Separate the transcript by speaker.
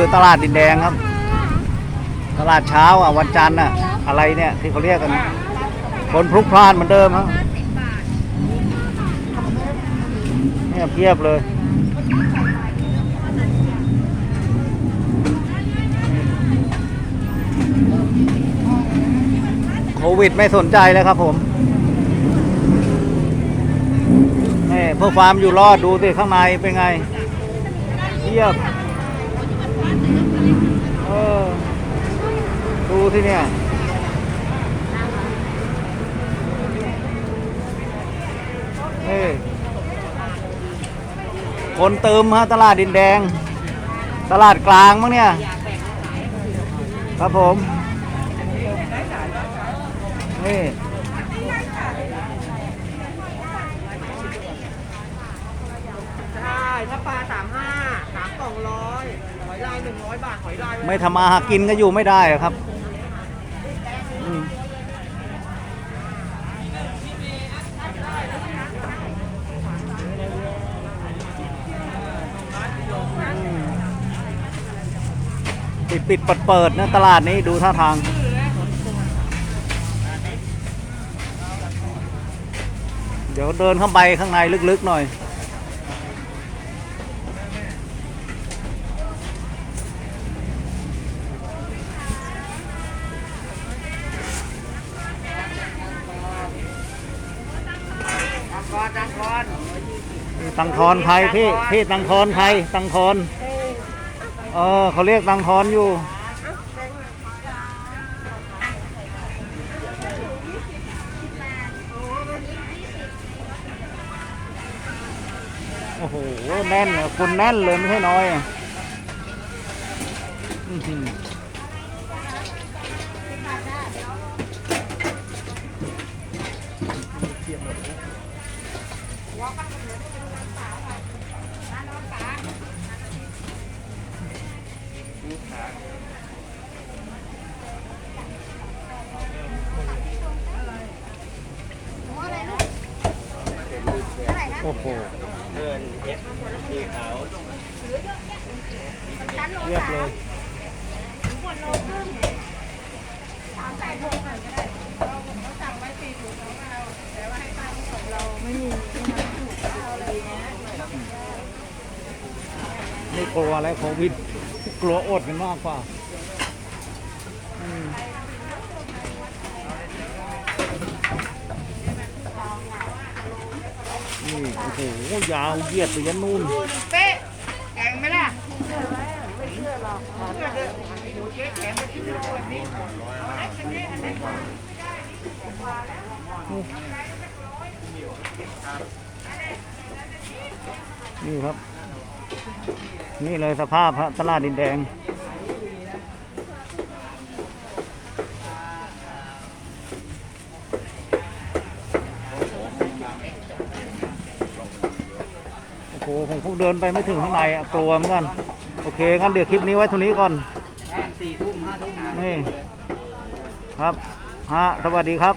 Speaker 1: คือตลาดดินแดงครับ ตลาดเช้าอะวันจันทร์อะอะไรเนี่ยที่เขาเรียกกัน คนพลุกพล่านเหมือนเดิมครับเนี่ยเพียบเลยโควิดไม่สนใจเลยครับผมนี่เพื่อความอยู่รอดดูสิข้างในเป็นไงเทียบ เออ ดู ที่เนี่ยนี่คนเติมฮะตลาดดินแดง ตลาดกลางมั้งเนี่ย ครับผม นี่
Speaker 2: ใช่ถ้าปลาสามห้าสามกล่องร้อยหอยลายหนึ่งร้อยบาทหอยลาย
Speaker 1: ไม่ทำมาหากินก็อยู่ไม่ได้อะครับอืม ปิดปิดเปิดเปิดนะตลาดนี้ดูท่าทาง เดี๋ยวเดินเข้าไปข้างในลึกๆหน่อย
Speaker 2: อนตังคอน
Speaker 1: ตังทอนใครพี่พี่ตังทอนใครตังทอนเออเขาเรียกตังทอนอยู่โอ้โหแน่นอะคุณแน่นเลยไม่ใช่น้อยอะอื้อหือ โอ้โหเรียบเลย ไม่กลัวอะไรโควิด กลัวอดกันมากกว่าอืมนี่โอ้โหยาวเหยียดไปยันนู่น
Speaker 2: เป๊ะแข็งไหมล่ะไม่เชื่อหรอกไม่เชื่อเลยหมูเจ๊แข็งไม่ชิ้นโลแบบนี้
Speaker 1: นี่ครับ นี่เลยสภาพฮะตลาดดินแดง โอ้โหผมคงเดินไปไม่ถึงข้างในอะกลัวเหมือนกัน โอเคงั้นเดี๋ยวคลิปนี้ไว้เท่านี้ก่อนนี่ ครับฮะสวัสดีครับ